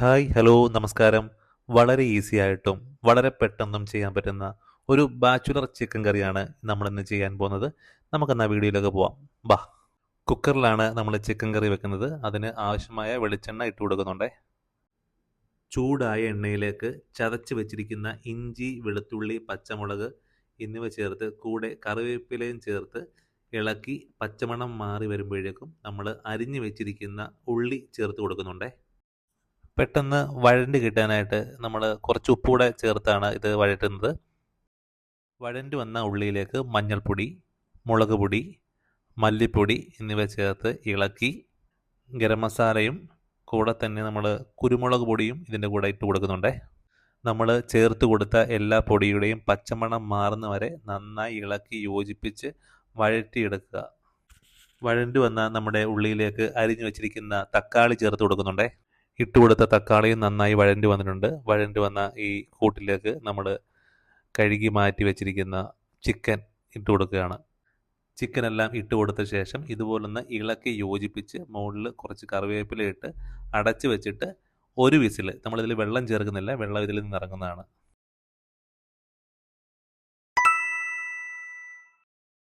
Hi hello നമസ്കാരം. വളരെ easy ആയിട്ടും വളരെ പെട്ടെന്നും ചെയ്യാൻ പറ്റുന്ന ഒരു ബാച്ചുലർ ചിക്കൻ കറിയാണ് നമ്മൾ ഇന്ന് ചെയ്യാൻ പോകുന്നത്. നമുക്കെന്നാ വീഡിയോയിലൊക്കെ പോവാം. ബാ കുക്കറിലാണ് നമ്മൾ ചിക്കൻ കറി വെക്കുന്നത്. അതിന് ആവശ്യമായ വെളിച്ചെണ്ണ ഇട്ട് കൊടുക്കുന്നുണ്ടേ. ചൂടായ എണ്ണയിലേക്ക് ചതച്ച് വെച്ചിരിക്കുന്ന ഇഞ്ചി വെളുത്തുള്ളി പച്ചമുളക് എന്നിവ ചേർത്ത് കൂടെ കറിവേപ്പിലയും ചേർത്ത് ഇളക്കി പച്ചമണം മാറി വരുമ്പോഴേക്കും നമ്മൾ അരിഞ്ഞു വെച്ചിരിക്കുന്ന ഉള്ളി ചേർത്ത് കൊടുക്കുന്നുണ്ടേ. പെട്ടെന്ന് വഴണ്ട് കിട്ടാനായിട്ട് നമ്മൾ കുറച്ച് ഉപ്പൂടെ ചേർത്താണ് ഇത് വഴറ്റുന്നത്. വഴണ്ട് വന്ന ഉള്ളിയിലേക്ക് മഞ്ഞൾപ്പൊടി മുളക് പൊടി മല്ലിപ്പൊടി എന്നിവ ചേർത്ത് ഇളക്കി ഗരം മസാലയും കൂടെ തന്നെ നമ്മൾ കുരുമുളക് പൊടിയും ഇതിന്റെ കൂടെ ഇട്ട് കൊടുക്കുന്നുണ്ട്. നമ്മൾ ചേർത്ത് കൊടുത്ത എല്ലാ പൊടിയുടെയും പച്ചമണം മാറുന്ന വരെ നന്നായി ഇളക്കി യോജിപ്പിച്ച് വഴറ്റിയെടുക്കുക. വഴണ്ട് വന്ന നമ്മുടെ ഉള്ളിയിലേക്ക് അരിഞ്ഞു വെച്ചിരിക്കുന്ന തക്കാളി ചേർത്ത് കൊടുക്കുന്നുണ്ടേ. ഇട്ട് കൊടുത്ത തക്കാളിയും നന്നായി വഴണ്ട് വന്നിട്ടുണ്ട്. വഴണ്ട് വന്ന ഈ കൂട്ടിലേക്ക് നമ്മൾ കഴുകി മാറ്റി വെച്ചിരിക്കുന്ന ചിക്കൻ ഇട്ട് കൊടുക്കുകയാണ്. ചിക്കനെല്ലാം ഇട്ട് കൊടുത്ത ശേഷം ഇതുപോലൊന്ന് ഇളക്കി യോജിപ്പിച്ച് മുകളിൽ കുറച്ച് കറിവേപ്പില ഇട്ട് അടച്ച് വെച്ചിട്ട് ഒരു വിസിൽ നമ്മളിതിൽ വെള്ളം ചേർക്കുന്നില്ല വെള്ളം ഇതിൽ നിന്ന് ഇറങ്ങുന്നതാണ്.